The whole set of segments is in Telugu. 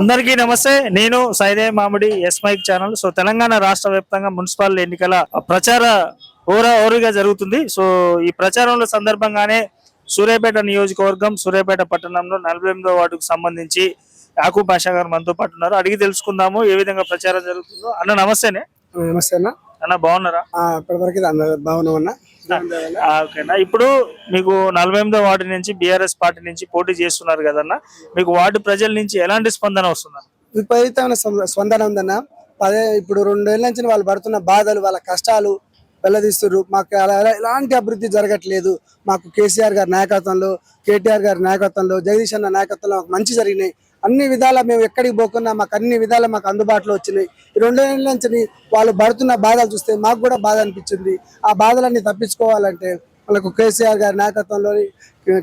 అందరికీ నమస్తే. నేను Saide Mamidi S mike channel. So Telangana రాష్ట్ర వ్యాప్తంగా మున్సిపల్ ఎన్నికల ప్రచార ఓరా ఓరుగా జరుగుతుంది. సో ఈ ప్రచారంలో సందర్భంగానే సూర్యాపేట నియోజకవర్గం సూర్యాపేట పట్టణంలో నలభై ఎనిమిదో వార్డుకు సంబంధించి యాకూబ్ బాషా గారు మనతో పాటు ఉన్నారు. అడిగి తెలుసుకుందాము ఏ విధంగా ప్రచారం జరుగుతుందో. అన్న నమస్తేనే. నమస్తే అన్న. అన్న బాగున్నారా? ఇప్పటివరకు ఇది అందరూ బాగున్నాం అన్న. ఆ, ఓకేనా? ఇప్పుడు మీకు నలభై ఎనిమిదో వార్డు నుంచి బీఆర్ఎస్ పార్టీ నుంచి పోటీ చేస్తున్నారు కదన్నా మీకు వార్డు ప్రజల నుంచి ఎలాంటి స్పందన వస్తున్నారు విపరీతమైన స్పందన ఉందన్న. పదే ఇప్పుడు రెండేళ్ళ నుంచి వాళ్ళు పడుతున్న బాధలు వాళ్ళ కష్టాలు వెళ్ళదీస్తున్నారు మాకు అలా ఎలాంటి అభివృద్ధి జరగట్లేదు. మాకు కేసీఆర్ గారి నాయకత్వంలో కేటీఆర్ గారి నాయకత్వంలో జగదీష్ అన్న నాయకత్వంలో మంచి జరిగినాయి. అన్ని విధాల మేము ఎక్కడికి పోకున్నా మాకు అన్ని విధాలు మాకు అందుబాటులో వచ్చినాయి. ఈ రెండేళ్ళ నుంచి వాళ్ళు పడుతున్న బాధలు చూస్తే మాకు కూడా బాధ అనిపించింది. ఆ బాధలన్నీ తప్పించుకోవాలంటే మనకు కేసీఆర్ గారి నాయకత్వంలోని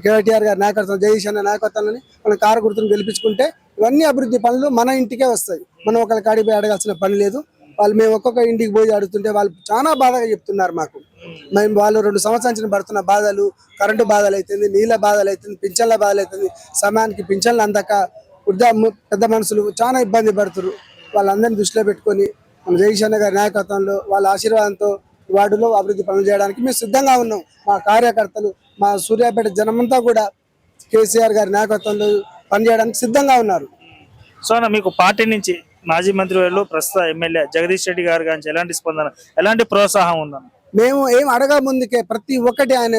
కేటీఆర్ గారి నాయకత్వం జగదీష్ అన్న నాయకత్వంలోని మనం కారు గుర్తును గెలిపించుకుంటే ఇవన్నీ అభివృద్ధి పనులు మన ఇంటికే వస్తాయి. మనం ఒకరికి కాడికి అడగాల్సిన పని లేదు. వాళ్ళు మేము ఒక్కొక్క ఇంటికి పోయి అడుగుతుంటే వాళ్ళు చాలా బాధగా చెప్తున్నారు మాకు. మేము వాళ్ళు రెండు సంవత్సరాల పడుతున్న బాధలు కరెంటు బాధలు అవుతుంది నీళ్ళ బాధలు అవుతుంది పింఛన్ల బాధలు అవుతుంది సమయానికి పింఛన్లు అందక వృద్ధ పెద్ద మనుషులు చాలా ఇబ్బంది పడుతున్నారు వాళ్ళందరినీ దృష్టిలో పెట్టుకొని మన జగదీశ్వర గారి నాయకత్వంలో వాళ్ళ ఆశీర్వాదంతో వార్డులో అభివృద్ధి పనులు చేయడానికి మేము సిద్ధంగా ఉన్నాం. మా కార్యకర్తలు మా సూర్యాపేట జనమంతా కూడా కేసీఆర్ గారి నాయకత్వంలో పనిచేయడానికి సిద్ధంగా ఉన్నారు. సో మీకు పార్టీ నుంచి మాజీ మంత్రి వాళ్ళు ప్రస్తుత ఎమ్మెల్యే జగదీష్ రెడ్డి గారి గురించి ఎలాంటి స్పందన ఎలాంటి ప్రోత్సాహం ఉందన్న? మేము ఏం అడగా ముందుకే ప్రతి ఒక్కటి ఆయన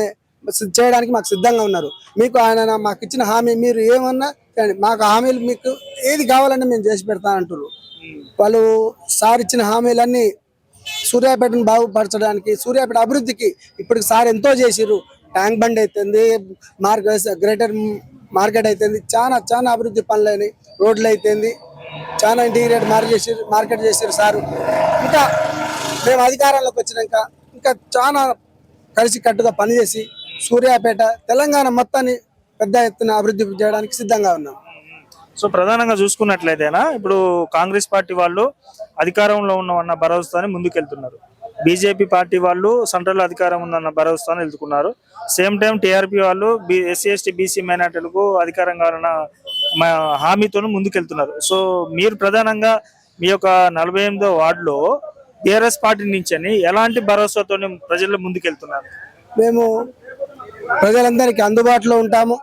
చేయడానికి మాకు సిద్ధంగా ఉన్నారు. మీకు ఆయన మాకు ఇచ్చిన హామీ మీరు ఏమన్నా. మాకు హామీలు మీకు ఏది కావాలన్నా మేము చేసి పెడతా వాళ్ళు సార్ ఇచ్చిన హామీలన్నీ సూర్యాపేటను బాగుపరచడానికి సూర్యాపేట అభివృద్ధికి ఇప్పటికి సార్ ఎంతో చేసిర్రు. ట్యాంక్ బండ్ అవుతుంది మార్కెట్ గ్రేటర్ మార్కెట్ అవుతుంది చాలా చాలా అభివృద్ధి పనులని రోడ్లు అవుతుంది చాలా ఇంటిగ్రేట్ మార్కెట్ చేసారు మార్కెట్ చేసారు సారు. ఇంకా మేము అధికారంలోకి వచ్చినాక ఇంకా చాలా కలిసి కట్టుగా పనిచేసి సూర్యాపేట తెలంగాణ మొత్తాన్ని పెద్ద ఎత్తున అభివృద్ధి చేయడానికి సిద్ధంగా ఉన్నాం. సో ప్రధానంగా చూసుకున్నట్లయితేనా ఇప్పుడు కాంగ్రెస్ పార్టీ వాళ్ళు అధికారంలో ఉన్నామన్న భరోసాని ముందుకెళ్తున్నారు. బీజేపీ పార్టీ వాళ్ళు సెంట్రల్ అధికారం ఉందన్న భరోసాని వెళ్తున్నారు. సేమ్ టైం టీఆర్పీ వాళ్ళు ఎస్సీ ఎస్టీ బీసీ మైనార్టీలకు అధికారం కావాలన్న హామీతో ముందుకెళ్తున్నారు. సో మీరు ప్రధానంగా మీ యొక్క నలభై ఎనిమిదో వార్డులో టీఆర్ఎస్ పార్టీ నుంచి ఎలాంటి భరోసాతో ప్రజల్లో ముందుకెళ్తున్నారు? మేము ప్రజలందరికీ అందుబాటులో ఉంటాము.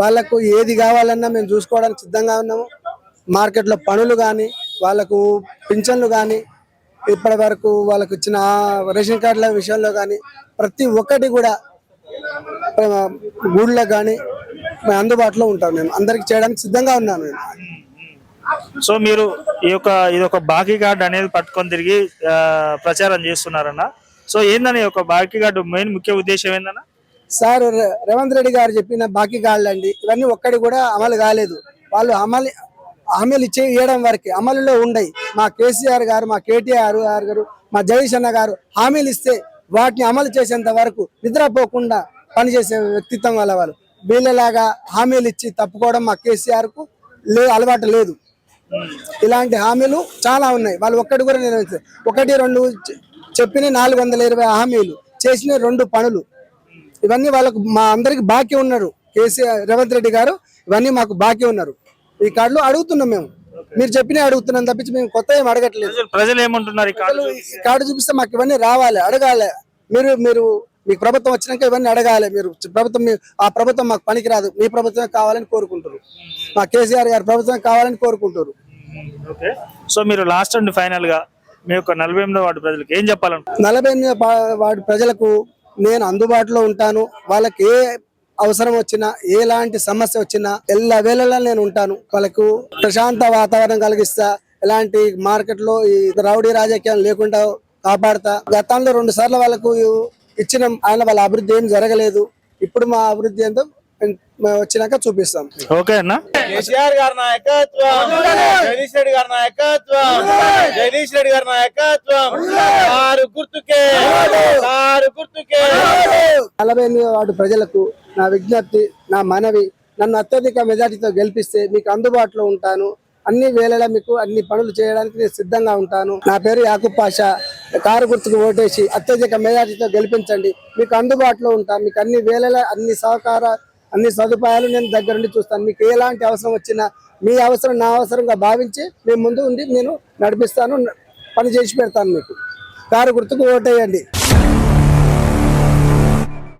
వాళ్ళకు ఏది కావాలన్నా మేము చూసుకోవడానికి సిద్ధంగా ఉన్నాము. మార్కెట్లో పనులు కానీ వాళ్ళకు పింఛన్లు కానీ ఇప్పటి వరకు వాళ్ళకు ఇచ్చిన రేషన్ కార్డుల విషయంలో కానీ ప్రతి ఒక్కటి కూడా గూళ్ళకు కానీ అందుబాటులో ఉంటాం మేము. అందరికి చేయడానికి సిద్ధంగా ఉన్నాను నేను సో మీరు ఈ యొక్క ఇది ఒక బాకీ కార్డు అనేది పట్టుకొని తిరిగి ప్రచారం చేస్తున్నారన్న. సో ఏందని ఈ యొక్క బాకీ కార్డు మెయిన్ ముఖ్య ఉద్దేశం ఏందన్నా? సార్ రేవంత్ రెడ్డి గారు చెప్పిన బాకీ కాళ్ళండి ఇవన్నీ ఒక్కడి కూడా అమలు కాలేదు. వాళ్ళు అమలు హామీలు ఇచ్చే ఇవ్వడం వరకే అమలులో ఉండయి. మా కేసీఆర్ గారు మా కేటీఆర్ గారు గారు మా జగదీష్ అన్న గారు హామీలు ఇస్తే వాటిని అమలు చేసేంత వరకు నిద్రపోకుండా పనిచేసే వ్యక్తిత్వం వాళ్ళ వాళ్ళు. వీళ్ళలాగా హామీలు ఇచ్చి తప్పుకోవడం మా కేసీఆర్కు లే అలవాటు లేదు. ఇలాంటి హామీలు చాలా ఉన్నాయి. వాళ్ళు ఒక్కటి కూడా నెరవేర్చారు ఒకటి రెండు చె- చెప్పిన నాలుగు వందల ఇరవై హామీలు చేసిన రెండు పనులు ఇవన్నీ వాళ్ళకు మా అందరికి బాకీ ఉన్నారు. కేసీఆర్ రేవంత్ రెడ్డి గారు ఇవన్నీ మాకు బాకీ ఉన్నారు. ఈ కార్డులు అడుగుతున్నాం మేము. మీరు చెప్పిన అడుగుతున్నాం తప్పించి మేము కొత్త ఏం అడగట్లేదు. ప్రజలు ఏమంటున్నారు ఈ కార్డు చూపిస్తే మాకు ఇవన్నీ రావాలి అడగాలి. మీరు మీరు మీకు ప్రభుత్వం వచ్చినాక ఇవన్నీ అడగాలి. మీరు ప్రభుత్వం ఆ ప్రభుత్వం మాకు పనికిరాదు. మీ ప్రభుత్వమే కావాలని కోరుకుంటారు మా కేసీఆర్ గారి ప్రభుత్వం కావాలని కోరుకుంటారు సో మీరు లాస్ట్ అండ్ ఫైనల్గా మీ యొక్క నలభై ఎనిమిదో వార్డు ప్రజలకు ఏం చెప్పాలనుకుంటున్నారు? నలభై ఎనిమిది వాడి ప్రజలకు నేను అందుబాటులో ఉంటాను. వాళ్ళకి ఏ అవసరం వచ్చినా ఎలాంటి సమస్య వచ్చినా ఎల్ల వేళలా నేను ఉంటాను. వాళ్ళకు ప్రశాంత వాతావరణం కలిగిస్తా ఎలాంటి మార్కెట్లో ఈ రౌడీ రాజకీయం లేకుండా కాపాడుతా. గతంలో రెండు సార్లు వాళ్ళకు ఇచ్చిన ఆయన వాళ్ళ అభివృద్ధి ఏం జరగలేదు. ఇప్పుడు మా అభివృద్ధి ఏంటో వచ్చినాక చూపిస్తాం. ఓకే అన్న. కేసీఆర్ గారి నాయకత్వం జగదీష్ రెడ్డి గారి నాయకత్వం జగదీష్ రెడ్డి గారి నాయకత్వం. ఆరు గుర్తుకే ఆరు గుర్తుకే. నలభై ఎనిమిది వార్డు ప్రజలకు నా విజ్ఞప్తి నా మనవి నన్ను అత్యధిక మెజార్టీతో గెలిపిస్తే మీకు అందుబాటులో ఉంటాను. అన్ని వేళలా మీకు అన్ని పనులు చేయడానికి నేను సిద్ధంగా ఉంటాను. నా పేరు యాకూబ్ పాషా. కారు గుర్తుకు ఓటేసి అత్యధిక మెజార్టీతో గెలిపించండి. మీకు అందుబాటులో ఉంటాను. మీకు అన్ని వేళలా అన్ని సహకార అన్ని సదుపాయాలు నేను దగ్గరుండి చూస్తాను. మీకు ఎలాంటి అవసరం వచ్చినా మీ అవసరం నా అవసరంగా భావించి మేము ముందు ఉండి నేను నడిపిస్తాను పని చేసి పెడతాను మీకు. కారు గుర్తుకు ఓటేయండి.